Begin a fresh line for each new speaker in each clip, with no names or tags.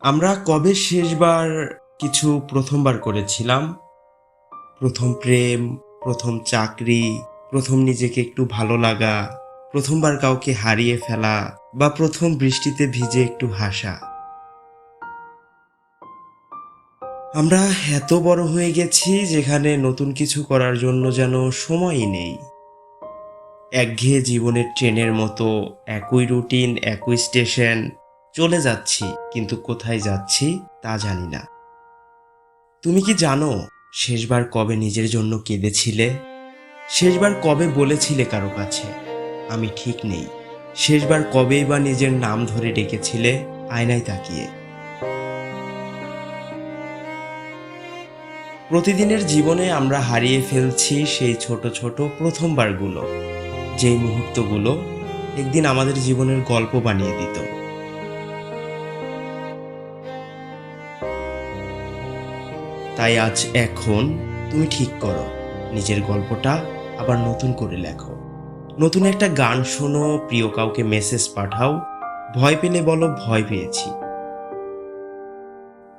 আমরা কবে শেষবার কিছু প্রথমবার করেছিলাম? প্রথম প্রেম, প্রথম চাকরি, প্রথম নিজেকে একটু ভালো লাগা, প্রথমবার কাউকে হারিয়ে ফেলা, বা প্রথম বৃষ্টিতে ভিজে একটু হাসা। আমরা এত বড় হয়ে গেছি যেখানে নতুন কিছু করার জন্য যেন সময়ই নেই। একঘেয়ে জীবনের ট্রেনের মতো, একই রুটিন, একই স্টেশন চলে যাচ্ছি, কিন্তু কোথায় যাচ্ছি তা জানি না। তুমি কি জানো শেষবার কবে নিজের জন্য কেঁদেছিলে? শেষবার কবে বলেছিলে কারও কাছে, আমি ঠিক নেই। শেষবার কবেই বা নিজের নাম ধরে ডেকেছিলে, আয়নায় তাকিয়ে। প্রতিদিনের জীবনে আমরা হারিয়ে ফেলছি সেই ছোট ছোট প্রথমবারগুলো, যেই মুহূর্তগুলো একদিন আমাদের জীবনের গল্প বানিয়ে দিত। তাই আজ এখন তুমি ঠিক করো। নিজের গল্পটা আবার নতুন করে লেখো। নতুন একটা গান শোনো, প্রিয় কাউকে মেসেজ পাঠাও। ভয় পেলে বলো, ভয় পেয়েছি।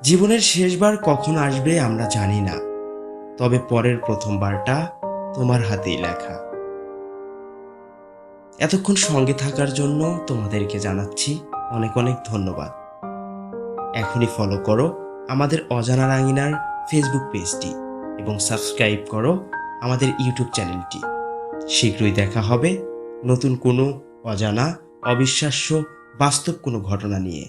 জীবনের শেষবার কখন আসবে আমরা জানি না। তবে পরের প্রথমবারটা তোমার হাতেই লেখা। এতক্ষণ সঙ্গে থাকার জন্য তোমাদেরকে জানাচ্ছি অনেক অনেক ধন্যবাদ। এখনই ফলো করো আমাদের অজানা রাঙিনার ফেসবুক পেজটি এবং সাবস্ক্রাইব করো আমাদের ইউটিউব চ্যানেলটি শীঘ্রই দেখা হবে নতুন কোনো অজানা, অবিশ্বাস্য, বাস্তব কোনো ঘটনা নিয়ে।